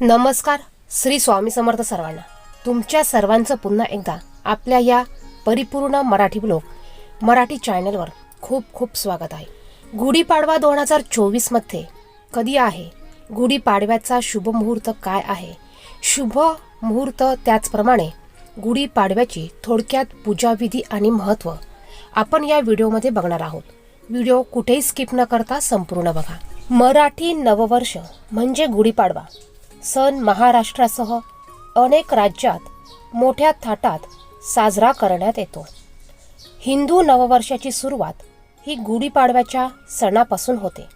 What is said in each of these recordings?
नमस्कार श्री स्वामी समर्थ सर्वांना. तुमच्या सर्वांचं पुन्हा एकदा आपल्या या परिपूर्ण मराठी ब्लॉग मराठी चॅनलवर खूप खूप स्वागत आहे. गुढीपाडवा दोन हजार चोवीसमध्ये कधी आहे? गुढीपाडव्याचा शुभ मुहूर्त काय आहे? शुभ मुहूर्त त्याचप्रमाणे गुढीपाडव्याची थोडक्यात पूजाविधी आणि महत्त्व आपण या व्हिडिओमध्ये बघणार आहोत. व्हिडिओ कुठेही स्किप न करता संपूर्ण बघा. मराठी नववर्ष म्हणजे गुढीपाडवा. सण महाराष्ट्रासह अनेक राज्यात मोठ्या थाटात साजरा करण्यात येतो. हिंदू नववर्षाची सुरुवात ही गुढीपाडव्याच्या सणापासून होते.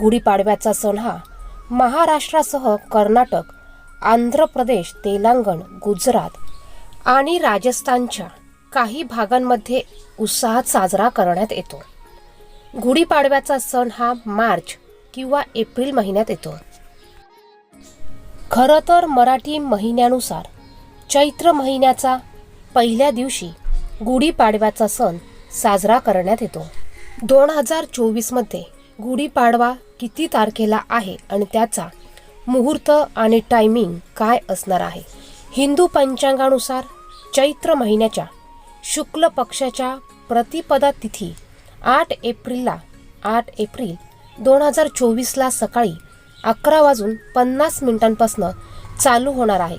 गुढीपाडव्याचा सण हा महाराष्ट्रासह कर्नाटक आंध्र प्रदेश तेलंगण गुजरात आणि राजस्थानच्या काही भागांमध्ये उत्साहात साजरा करण्यात येतो. गुढीपाडव्याचा सण हा मार्च किंवा एप्रिल महिन्यात येतो. खरं तर मराठी महिन्यानुसार चैत्र महिन्याचा पहिल्या दिवशी गुढीपाडव्याचा सण साजरा करण्यात येतो. दोन हजार चोवीसमध्ये गुढीपाडवा किती तारखेला आहे आणि त्याचा मुहूर्त आणि टायमिंग काय असणार आहे? हिंदू पंचांगानुसार चैत्र महिन्याच्या शुक्ल पक्षाच्या प्रतिपदा तिथी आठ एप्रिलला आठ एप्रिल दोन हजार चोवीसला सकाळी अकरा वाजून पन्नास मिनिटांपासनं चालू होणार आहे.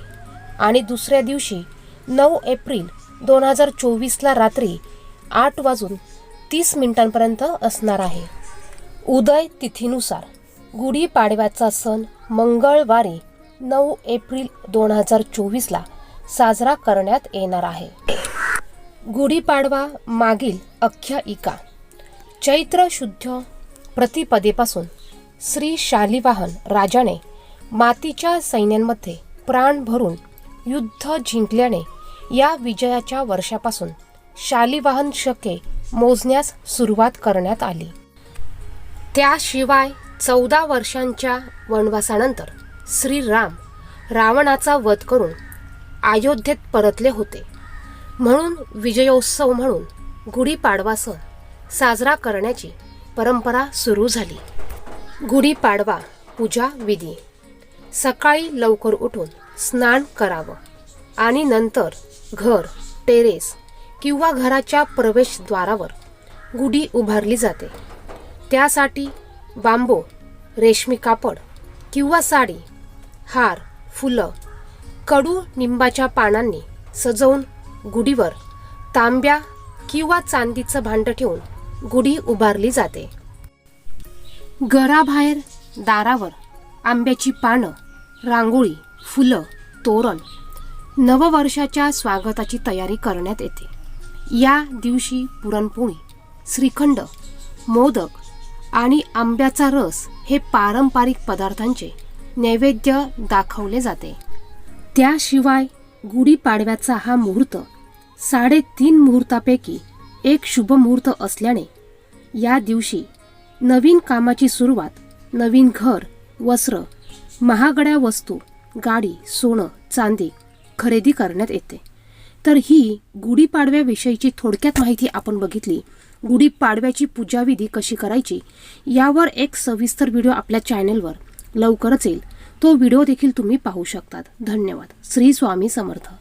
आणि दुसऱ्या दिवशी नऊ एप्रिल दोन हजार चोवीसला रात्री आठ वाजून तीस मिनिटांपर्यंत असणार आहे. उदय तिथीनुसार गुढीपाडव्याचा सण मंगळवारी नऊ एप्रिल दोन हजार चोवीसला साजरा करण्यात येणार आहे. गुढीपाडवा मागील आख्यायिका चैत्र शुद्ध प्रतिपदेपासून श्री शालिवाहन राजाने मातीच्या सैन्यांमध्ये प्राण भरून युद्ध जिंकल्याने या विजयाच्या वर्षापासून शालिवाहन शके मोजण्यास सुरुवात करण्यात आली. त्याशिवाय चौदा वर्षांच्या वनवासानंतर श्रीराम रावणाचा वध करून अयोध्येत परतले होते. म्हणून विजयोत्सव म्हणून गुढीपाडवा सण साजरा करण्याची परंपरा सुरू झाली. गुढीपाडवा पूजा विधी. सकाळी लवकर उठून स्नान करावं. आणि नंतर घर टेरेस किंवा घराच्या प्रवेशद्वारावर गुढी उभारली जाते. त्यासाठी बांबू रेशमी कापड किंवा साडी हार फुलं कडू निंबाच्या पानांनी सजवून गुढीवर तांब्या किंवा चांदीचं भांड ठेवून गुढी उभारली जाते. घराबाहेर दारावर आंब्याची पानं रांगोळी फुलं तोरण नववर्षाच्या स्वागताची तयारी करण्यात येते. या दिवशी पुरणपोळी श्रीखंड मोदक आणि आंब्याचा रस हे पारंपरिक पदार्थांचे नैवेद्य दाखवले जाते. त्याशिवाय गुढीपाडव्याचा हा मुहूर्त साडेतीन मुहूर्तापैकी एक शुभ मुहूर्त असल्याने या दिवशी नवीन कामाची सुरुवात नवीन घर वस्त्र महागड्या वस्तू गाडी सोनं चांदी खरेदी करण्यात येते. तर ही गुढीपाडव्याविषयीची थोडक्यात माहिती आपण बघितली. गुढीपाडव्याची पूजाविधी कशी करायची यावर एक सविस्तर व्हिडिओ आपल्या चॅनेलवर लवकरच येईल. तो व्हिडिओ देखील तुम्ही पाहू शकतात. धन्यवाद. श्री स्वामी समर्थ.